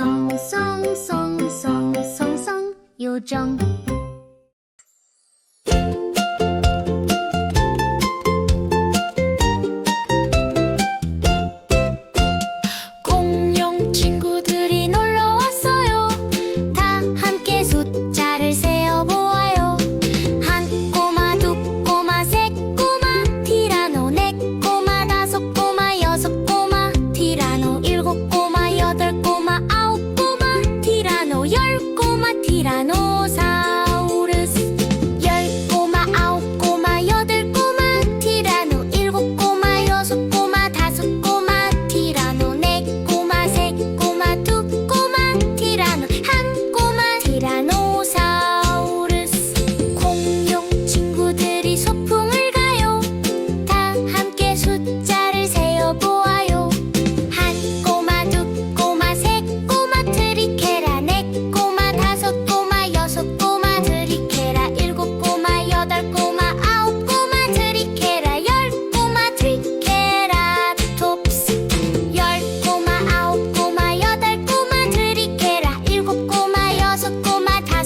松松松松松松，有种。ティラノサ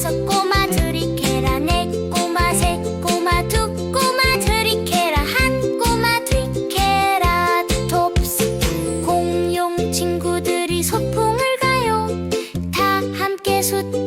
다섯 꼬마 들이케라. 네 꼬마 세 꼬마 두 꼬마 들이케라. 한 꼬마 들이케라. 톱스 공룡 친구들이 소풍을 가요. 다 함께 숫